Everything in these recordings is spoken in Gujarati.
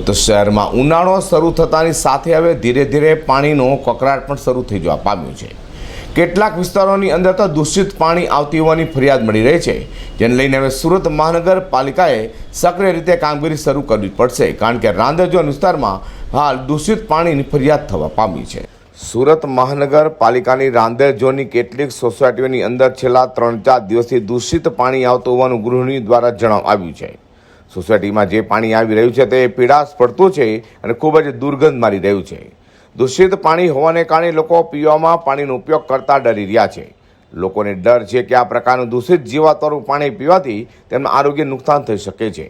શહેરમાં ઉનાળો શરૂ થતાની સાથે હવે ધીરે ધીરે પાણીનો કકરાટ પણ શરૂ થઈ જવા પામ્યું છે. કેટલાક વિસ્તારોની અંદર તો દૂષિત પાણી આવતી હોવાની ફરિયાદ મળી રહી છે. જેને લઈને હવે સુરત મહાનગરપાલિકાએ સક્રિય રીતે કામગીરી શરૂ કરવી પડશે, કારણ કે રાંદેરજોન વિસ્તારમાં હાલ દૂષિત પાણીની ફરિયાદ થવા પામી છે. સુરત મહાનગરપાલિકાની રાંદેર કેટલીક સોસાયટીઓની અંદર છેલ્લા ત્રણ ચાર દિવસથી દૂષિત પાણી આવતું હોવાનું ગૃહિણી દ્વારા જણાવ આવ્યું છે. સોસાયટીમાં જે પાણી આવી રહ્યું છે તે પીડાશ પડતું છે અને ખૂબ જ દુર્ગંધ મારી રહ્યું છે. દૂષિત પાણી હોવાને કારણે લોકો પીવામાં પાણીનો ઉપયોગ કરતા ડરી રહ્યા છે. લોકોને ડર છે કે આ પ્રકારનું દૂષિત જીવાતોનું પાણી પીવાથી તેમના આરોગ્ય નુકસાન થઈ શકે છે.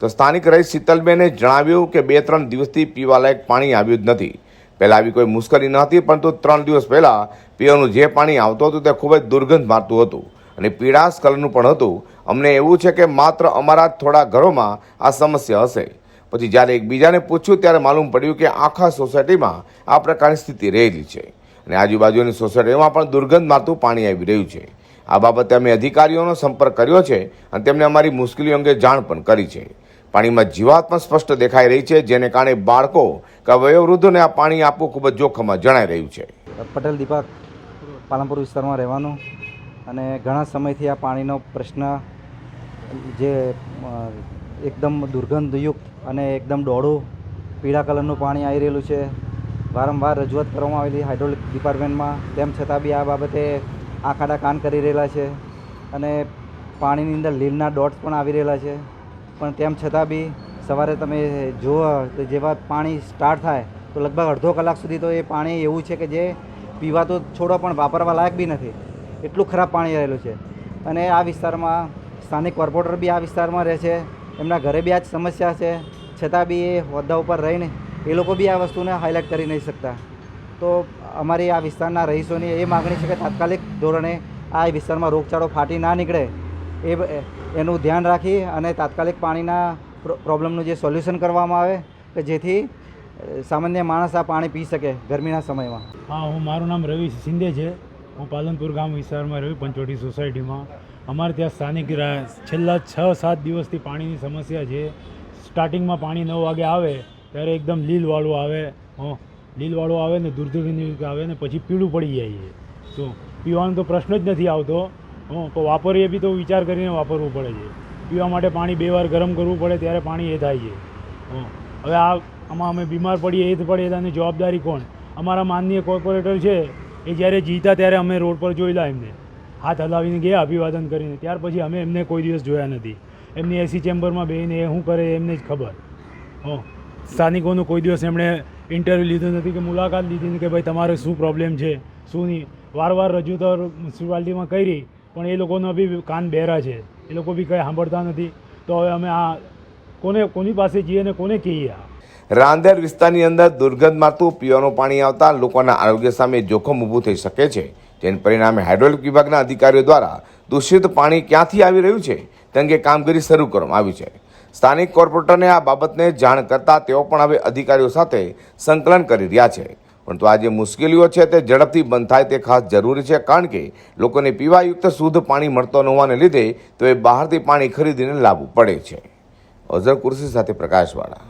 તો સ્થાનિક રહી શીતલબેને જણાવ્યું કે બે ત્રણ દિવસથી પીવાલાયક પાણી આવ્યું જ નથી. પહેલાં આવી કોઈ મુશ્કેલી ન હતી, પરંતુ ત્રણ દિવસ પહેલાં પીવાનું જે પાણી આવતું હતું તે ખૂબ જ દુર્ગંધ મારતું હતું અને પીળાશ કલરનું પણ હતું. અમને એવું છે કે માત્ર અમારા જ થોડા ઘરોમાં આ સમસ્યા હશે. પછી જ્યારે એકબીજાને પૂછ્યું, ત્યારે માલુમ પડ્યું કે આખા સોસાયટીમાં આ પ્રકારની સ્થિતિ રહેલી છે. અને આજુબાજુની સોસાયટીમાં પણ દુર્ગંધ મારતું પાણી આવી રહ્યું છે. આ બાબતે અમે અધિકારીઓનો સંપર્ક કર્યો છે અને તેમને અમારી મુશ્કેલીઓ અંગે જાણ પણ કરી છે. પાણીમાં જીવાત પણ સ્પષ્ટ દેખાઈ રહી છે, જેને કારણે બાળકો કે વયોવૃદ્ધોને આ પાણી આપવું ખૂબ જ જોખમમાં જણાઈ રહ્યું છે. પટેલ દીપક, પાલનપુર વિસ્તારમાં રહેવાનું. અને ઘણા સમયથી આ પાણીનો પ્રશ્ન જે એકદમ દુર્ગંધયુક્ત અને એકદમ ડોળું પીળા કલરનું પાણી આવી રહેલું છે. વારંવાર રજૂઆત કરવામાં આવેલી હાઇડ્રોલિક ડિપાર્ટમેન્ટમાં, તેમ છતાં બી આ બાબતે આંખાડા કાન કરી રહેલા છે અને પાણીની અંદર લીલના ડોટ્સ પણ આવી રહેલા છે. પણ તેમ છતાં બી સવારે તમે જુઓ તો જેવા પાણી સ્ટાર્ટ થાય, તો લગભગ અડધો કલાક સુધી તો એ પાણી એવું છે કે જે પીવા તો છોડો પણ વાપરવા લાયક બી નથી. એટલું ખરાબ પાણી રહેલું છે. અને આ વિસ્તારમાં સ્થાનિક કોર્પોરેટર બી આ વિસ્તારમાં રહે છે, એમના ઘરે બી આ જ સમસ્યા છે. છતાં બી એ હોદ્દા ઉપર રહીને એ લોકો બી આ વસ્તુને હાઇલાઇટ કરી નહીં શકતા. તો અમારી આ વિસ્તારના રહીશોની એ માગણી છે કે તાત્કાલિક ધોરણે આ વિસ્તારમાં રોગચાળો ફાટી ના નીકળે એ એનું ધ્યાન રાખી અને તાત્કાલિક પાણીના પ્રો- પ્રોબ્લેમનું જે સોલ્યુશન કરવામાં આવે કે જેથી સામાન્ય માણસ આ પાણી પી શકે ગરમીના સમયમાં. હા, હું મારું નામ રવિ શિંદે છે. હું પાલનપુર ગામ વિસ્તારમાં રહ્યું પંચોટી સોસાયટીમાં. અમારે ત્યાં સ્થાનિક છેલ્લા છ, સાત દિવસથી પાણીની સમસ્યા છે. સ્ટાર્ટિંગમાં પાણી નવ વાગે આવે, ત્યારે એકદમ લીલવાળું આવે, હં, લીલવાળું આવે ને દુર્ગંધ આવે ને પછી પીળું પડી જાય છે. શું પીવાનો તો પ્રશ્ન જ નથી આવતો, હં, તો વાપરીએ બી તો વિચાર કરીને વાપરવું પડે છે. પીવા માટે પાણી બે વાર ગરમ કરવું પડે, ત્યારે પાણી એ થાય છે. હં, હવે આ, આમાં અમે બીમાર પડીએ, એ જ પડે, એની જવાબદારી કોણ? અમારા માનનીય કોર્પોરેટર છે, એ જ્યારે જીતા ત્યારે અમે રોડ પર જોયેલા એમને. હાથ હલાવીને ગયા, અભિવાદન કરીને. ત્યાર પછી અમે એમને કોઈ દિવસ જોયા નથી. એમની એસી ચેમ્બરમાં બેહીને એ શું કરે એમને જ ખબર. હં. સ્થાનિકોનું કોઈ દિવસ એમણે ઇન્ટરવ્યૂ લીધું નથી કે મુલાકાત લીધી નથી કે ભાઈ તમારે શું પ્રોબ્લેમ છે, શું નહીં. વારવાર રજૂ તો મ્યુનિસિપાલિટીમાં કરી, પણ એ લોકોનો બી કાન બહેરા છે. એ લોકો બી કંઈ સાંભળતા નથી. તો હવે અમે આ કોને, કોની પાસે જઈએ ને કોને કહીએ આ? રાંદેર વિસ્તારની અંદર દુર્ગંધ મારતું પીવાનું પાણી આવતા લોકોના આરોગ્ય સામે જોખમ ઊભું થઈ શકે છે. જેને પરિણામે હાઇડ્રોલિક વિભાગના અધિકારીઓ દ્વારા દૂષિત પાણી ક્યાંથી આવી રહ્યું છે તે અંગે કામગીરી શરૂ કરવામાં આવી છે. સ્થાનિક કોર્પોરેટરને આ બાબતને જાણ કરતા તેઓ પણ હવે અધિકારીઓ સાથે સંકલન કરી રહ્યા છે. પરંતુ આ જે મુશ્કેલીઓ છે તે ઝડપથી બંધ થાય તે ખાસ જરૂરી છે કારણ કે લોકોને પીવાયુક્ત શુદ્ધ પાણી મળતો ન હોવાને લીધે તો એ બહારથી પાણી ખરીદીને લાવવું પડે છે. અઝર કુર્સી સાથે પ્રકાશવાળા.